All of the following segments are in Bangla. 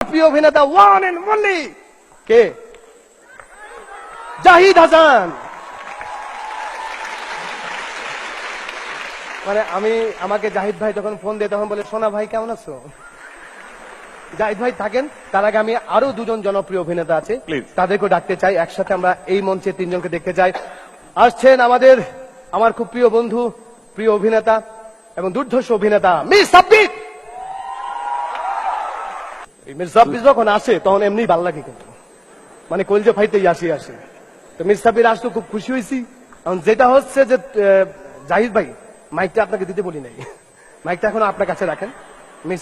প্রিয় অভিনেতা ওয়ান এন্ড অনলি কে? জাহিদ হাসান। মানে আমি আমাকে জাহিদ ভাই ফোন দিয়ে তখন বলে সোনা ভাই কেমন আছো? জাহিদ ভাই থাকেন তার আগে আমি আরও দুজন জনপ্রিয় অভিনেতা আছে। তাদেরকে ডাকতে চাই একসাথে আমরা এই মঞ্চে তিনজনকে দেখতে চাই। আসছেন আমাদের আমার খুব প্রিয় বন্ধু প্রিয় অভিনেতা এবং দুর্ধর্ষ অভিনেতা মিস সাব্বির যখন আসে, তখন এমনি ভালো লাগে কিন্তু। মানে আসি, আসে। তো সাব্বির আসলে খুব খুশি হয়েছি। যেটা হচ্ছে যে জাহিদ ভাই, মাইকটা আপনাকে দিতে বলি নাই। মাইকটা এখন আপনার কাছে রাখেন।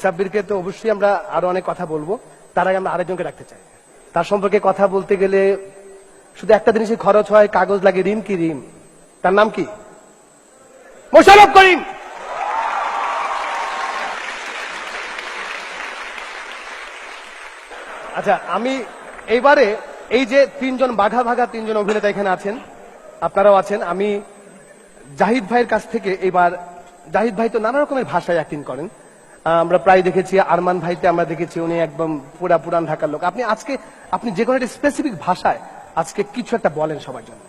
সাব্বিরকে তো অবশ্যই আমরা আরও অনেক কথা বলব। তার আগে আমরা আরেকজনকে রাখতে চাই। তার সম্পর্কে কথা বলতে গেলে শুধু একটা জিনিসই খরচ হয়, কাগজ লাগে রিম কি রিম তার নাম কি? মোশারফ করিম! আচ্ছা আমি এইবারে এই যে তিনজন বাঘা ভাগা তিনজন অভিনেতা এখানে আছেন, আপনারাও আছেন, আমি জাহিদ ভাইয়ের কাছ থেকে এবার জাহিদ ভাই তো নানা রকমের ভাষায় অ্যাক্টিং করেন। আমরা প্রায় দেখেছি, আরমান ভাইতে আমরা দেখেছি, উনি একদম পুরা পুরান ঢাকার লোক। আপনি আজকে, আপনি যে কোনো একটা স্পেসিফিক ভাষায় আজকে কিছু একটা বলেন সবার জন্য।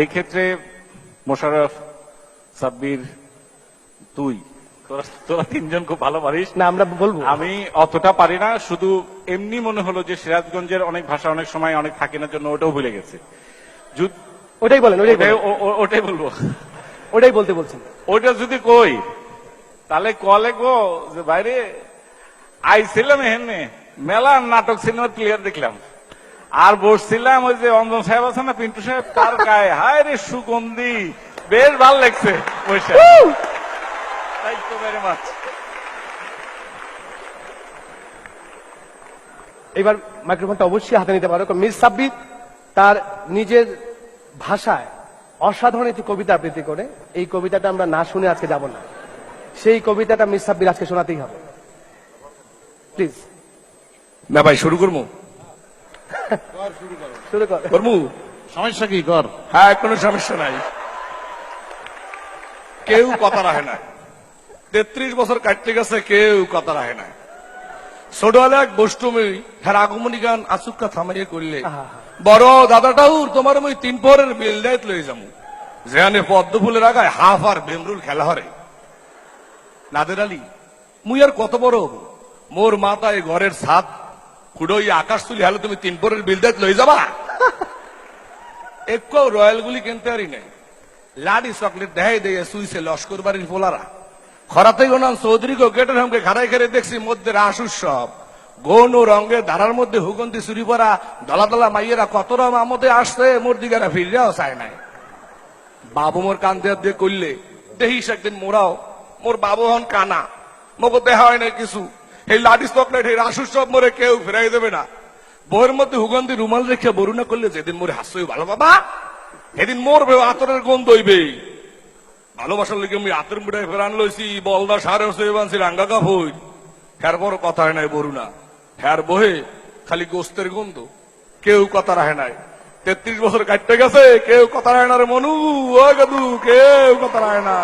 এই ক্ষেত্রে মোশারফ সাব্বির তুই। তোরা তিনজন খুব ভালো পারিস। না আমরা বলব। আমি অতটা পারি না শুধু এমনি মনে হলো যে সিরাজগঞ্জের অনেক ভাষা অনেক সময় অনেক থাকে না জন্য ওটাও ভুলে গেছে। ওটাই বলেন ওটাই বলব। ওটাই বলতে বলছেন। ওটা যদি কই তাহলে কলে গো যে বাইরে আইছিলাম এখানে মেলা নাটক সিনেমার প্লেয়ার দেখলাম। আর বসছিলাম ওই যে অঞ্জন সাহেব আছে না পিন্টু সাহেব তার গায়ে হায় রে সুগন্ধি বেশ ভালো লাগছে বসে। থ্যাংক ইউ ভেরি মাচ এবার মাইক্রোফোনটা অবশ্যই হাতে নিতে পারো মির সাব্বির তার নিজের ভাষায় অসাধারণ একটি কবিতা আবৃত্তি করে। এই কবিতাটা আমরা না শুনে আজকে যাব না। সেই কবিতাটা মির সাব্বির আজকে শোনাতেই হবে। প্লিজ না ভাই শুরু করব? শুরু কর। করব? সমস্যা কি? কর। হ্যাঁ কোনো সমস্যা নাই। কেউ কথা রাখে না। তেত্রিশ বছর কাটতে গেছে কেউ কথা রাখে না। ছোটবেলা এক বষ্টমী হ্যাঁ আগমনী গান আসুক্কা থামাইয়ে করলে বড় দাদাটাও তোমার মই তিন পরের বিল দায়িত্ব লয়ে যাব যেখানে পদ্ম ফুলের আগায় হাফ আর বেমরুল খেলা হরে। নাদের আলী মুই আর কত বড় হব? মোর মাথায় ঘরের ছাদ খুড়ই আকাশ তুলি হলে তুমি তিন পরের বিল দায়িত্ব লয়ে যাবা? একটু রয়্যাল গুলি কিনতে পারি নাই। লাডি চকলেট দেখাই দিয়ে সুইছে লস্কর বাড়ির পোলারা। খরাতে গোনান চৌধুরী গেটের হামকে ঘাড়াই ঘেরে দেখছি মধ্যে রাস উৎসব ও রঙে ধারার মধ্যে হুগন্তি চুরি পরা দলা দলা মাইয়েরা কত রম আমতে আসছে, মোর দিগারা ফিরিয়াও চায় নাই। বাবু মোর কান দেয়া দিয়ে করলে দেহিস একদিন মোরাও, মোর বাবু হন কানা, মগো দেহা হয় না কিছু। এই লাডি চকলেট, এই রাস উৎসব মোরে কেউ ফেরাই দেবে না। বইয়ের মধ্যে হুগন্তি রুমাল রেখে বরুণা করলে যেদিন মোরে হাসই ভালো বাবা, সেদিন মরবে আতরের গন্ধ হইবে ভালোবাসার লেগে আমি আতর মুঠায় ফেরান লইছি বলদা সারে হসে বানছি রাঙ্গা কাপড়। হ্যার বড় কথা হয় নাই বরুণা। হ্যার বহে খালি গোস্তের গন্ধ। কেউ কথা রাখে নাই। তেত্রিশ বছর কাটতে গেছে, কেউ কথা রায় না রে মনু। গাদু, কেউ কথা রায় না।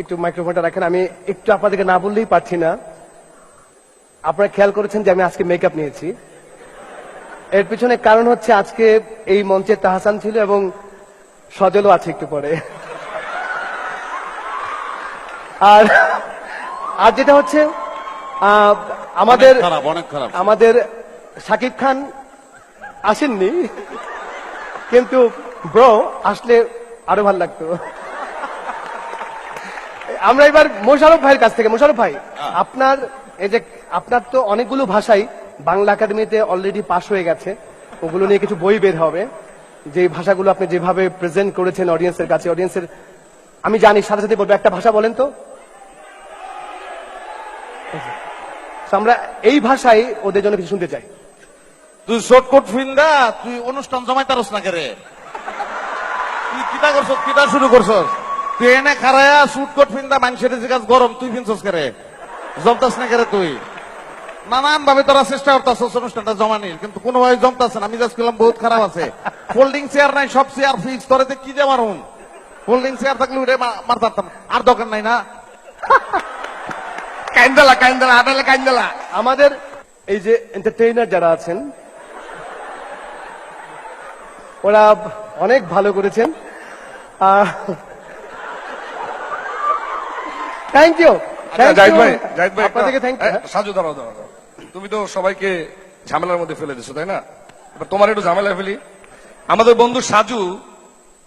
একটু মাইক্রোফোনটা রাখেন, আমি একটু আপনাদেরকে না বললেই পারছি না। আপনারা খেয়াল করেছেন যে আমি আজকে মেকআপ নিয়েছি। এর পিছনে কারণ হচ্ছে আজকে এই মঞ্চে তাহাসান ছিল এবং সজলও আছে একটু পরে। আর আর যেটা হচ্ছে আমাদের আমাদের সাকিব খান আসেননি কিন্তু ব্রো আসলে আরও ভালো লাগতো। আমরা এবার মোশারফ ভাইয়ের কাছ থেকে মোশারফ ভাই আপনার এই যে আপনার তো অনেকগুলো ভাষাই বাংলা একাডেমিতে অলরেডি পাশ হয়ে গেছে ওগুলো নিয়ে কিছু বই বের হবে। যে ভাষাগুলো আপনি যেভাবে প্রেজেন্ট করেছেন অডিয়েন্সের কাছে অডিয়েন্সের আমি জানি, সাথে সাথে বলব, একটা ভাষা বলেন তো। আমরা এই ভাষায় ওদের জন্য কিছু শুনতে চাই। তুই শর্টকট ফিন্দা, তুই অনুষ্ঠান জমাই তারস না কেরে? তুই কিতা করছ কিতা শুরু করছস? তুই এনে খারায়া শুটকট ফিন্দা মানুষের জিগাস গরম, তুই ফিনছস কেরে? জমতাস না কেরে তুই? নানান ভাবে তোরা চেষ্টা করতাছস অনুষ্ঠানটা জমানির, কিন্তু কোনোভাবে জমতাছে না। আমি জাস্ট করলাম বহুত খারাপ আছে। ফোল্ডিং চেয়ার নাই সব চেয়ার ফিক্স তোরে কি যে মারুন ফোল্ডিং চেয়ার থাকলে উঠে মারতাম আর দরকার নাই না। কাইন্দালা কাইন্দালা আটালে কাইন্দালা। আমাদের এই যে এন্টারটেইনার যারা আছেন ওরা অনেক ভালো করেছেন। থ্যাংক ইউ আচ্ছা, থ্যাংক সাজু দাঁড়াও দাঁড়াও দাঁড়াও। তুমি তো সবাইকে ঝামেলার মধ্যে ফেলে দিছো তাই না? এবার তোমার একটু ঝামেলা ফেলি। আমাদের বন্ধু সাজু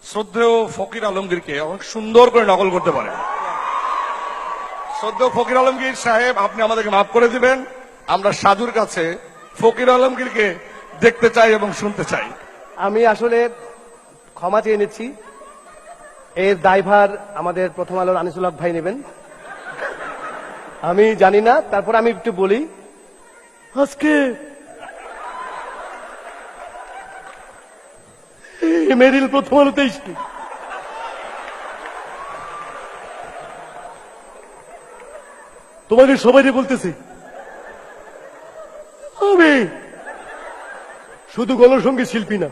শ্রদ্ধেয় ফকির আলমগীরকে অনেক সুন্দর করে নকল করতে পারে। শ্রদ্ধেয় ফকির আলমগীর সাহেব, আপনি আমাদেরকে মাফ করে দিবেন। আমরা সাজুর কাছে ফকির আলমগীরকে দেখতে চাই এবং শুনতে চাই। আমি আসলে ক্ষমা চেয়ে নিচ্ছি। এর দায়ভার আমাদের প্রথম আলোর আনিসুল ভাই নেবেন। আমি জানি না, তারপর আমি একটু বলি। আজকে মেরিল প্রথম আলোতে এসে তোমাদের সবাই বলতেছি। আমি শুধু গণসঙ্গীত শিল্পী না,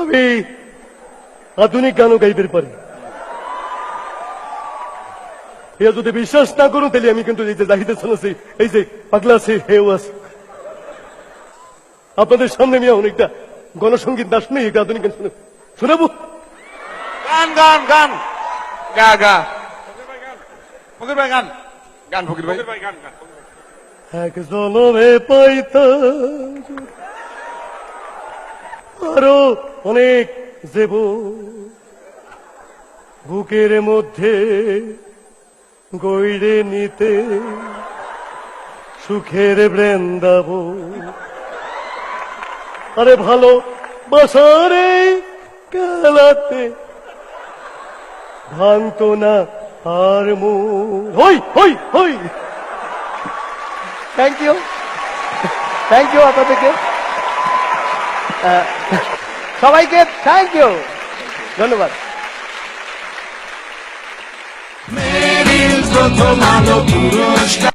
আমি আধুনিক গানও গাইতে পারি। এ যদি বিশ্বাস না করো, তাহলে আমি কিন্তু এই যে জাহিদের শুনেছি এই যে পাগলা আছে, হেউ আছে। আপনাদের সামনে আমি অনেকটা গণসঙ্গীত না শুনে একটা আধুনিক গান শোনাবো? গান গান গান। গা গা। ফকির ভাই গান। গান ফকির ভাই। এক জনমে পাইতাম আরও অনেক দেব বুকের মধ্যে গইরে নিতে সুখের বৃন্দাব আরে ভালো বাসারে খেলাতে ভাঙতো না আর হই হই হই থ্যাংক ইউ থ্যাংক ইউ আপনাদেরকে সবাইকে থ্যাংক ইউ ধন্যবাদ প্রথম আলো পুরস্কার